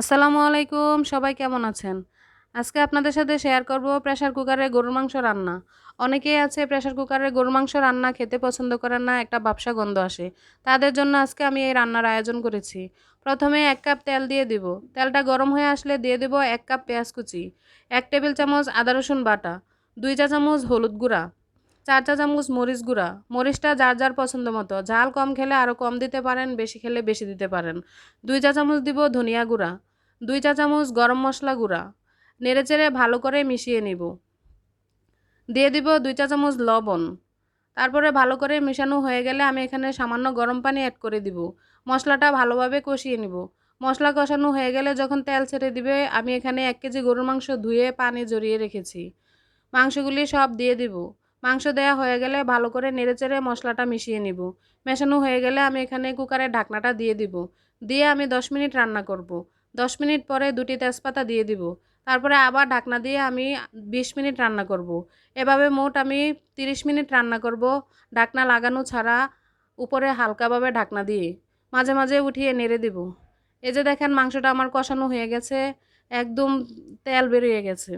আসসালামু আলাইকুম, সবাই কেমন আছেন? আজকে আপনাদের সাথে শেয়ার করব প্রেশার কুকারে গরুর মাংস রান্না। অনেকেই আছে প্রেশার কুকারে গরুর মাংস রান্না খেতে পছন্দ করেন না, একটা ব্যবসা গন্ধ আসে। তাদের জন্য আজকে আমি এই রান্নার আয়োজন করেছি। প্রথমে এক কাপ তেল দিয়ে দিব। তেলটা গরম হয়ে আসলে দিয়ে দেব এক কাপ পেঁয়াজ কুচি, এক টেবিল চামচ আদা রসুন বাটা, দুই চা চামচ হলুদ গুঁড়া, চার চা চামচ মরিচ গুঁড়া। মরিচটা যার যার পছন্দ মতো। ঝাল কম খেলে আরও কম দিতে পারেন, বেশি খেলে বেশি দিতে পারেন। দুই চা চামচ দিব ধনিয়া গুঁড়া। দুই চা চামচ গরম মশলা গুঁড়া। নেড়েচেড়ে ভালো করে মিশিয়ে নিব। দিয়ে দিব দুই চা চামচ লবণ। তারপরে ভালো করে মেশানো হয়ে গেলে আমি এখানে সামান্য গরম পানি অ্যাড করে দিব। মশলাটা ভালোভাবে কষিয়ে নিব। মশলা কষানো হয়ে গেলে যখন তেল ছেড়ে দিবে, আমি এখানে এক কেজি গরুর মাংস ধুয়ে পানি জড়িয়ে রেখেছি। মাংসগুলি সব দিয়ে দিব। মাংস দেওয়া হয়ে গেলে ভালো করে নেড়েচেড়ে মশলাটা মিশিয়ে নিব। মেশানো হয়ে গেলে আমি এখানে কুকারে ঢাকনাটা দিয়ে দিব। দিয়ে আমি দশ মিনিট রান্না করব। দশ মিনিট পরে দুটি তেজপাতা দিয়ে দিব। তারপরে আবার ঢাকনা দিয়ে আমি বিশ মিনিট রান্না করব। এভাবে মোট আমি তিরিশ মিনিট রান্না করব ঢাকনা লাগানো ছাড়া উপরে হালকাভাবে ঢাকনা দিয়ে। মাঝে মাঝে উঠিয়ে নেড়ে দিব। এই যে দেখেন মাংসটা আমার কষানো হয়ে গেছে, একদম তেল বেরিয়ে গেছে।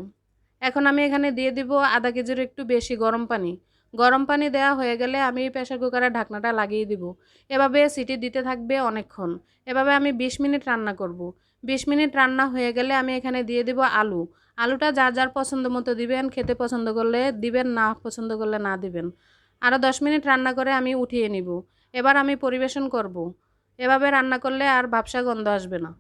এখন আমি এখানে দিয়ে দিব আধা কেজির একটু বেশি গরম পানি। গরম পানি দেওয়া হয়ে গেলে আমি প্রেশার কুকারের ঢাকনাটা লাগিয়ে দিব। এভাবে সিটি দিতে থাকবে অনেকক্ষণ। এভাবে আমি বিশ মিনিট রান্না করব। বিশ মিনিট রান্না হয়ে গেলে আমি এখানে দিয়ে দিব আলু। আলুটা যার যার পছন্দ মতো দিবেন, খেতে পছন্দ করলে দিবেন, না পছন্দ করলে না দিবেন। আরও দশ মিনিট রান্না করে আমি উঠিয়ে নিব। এবার আমি পরিবেশন করব। এভাবে রান্না করলে আর ভাবসা গন্ধ আসবে না।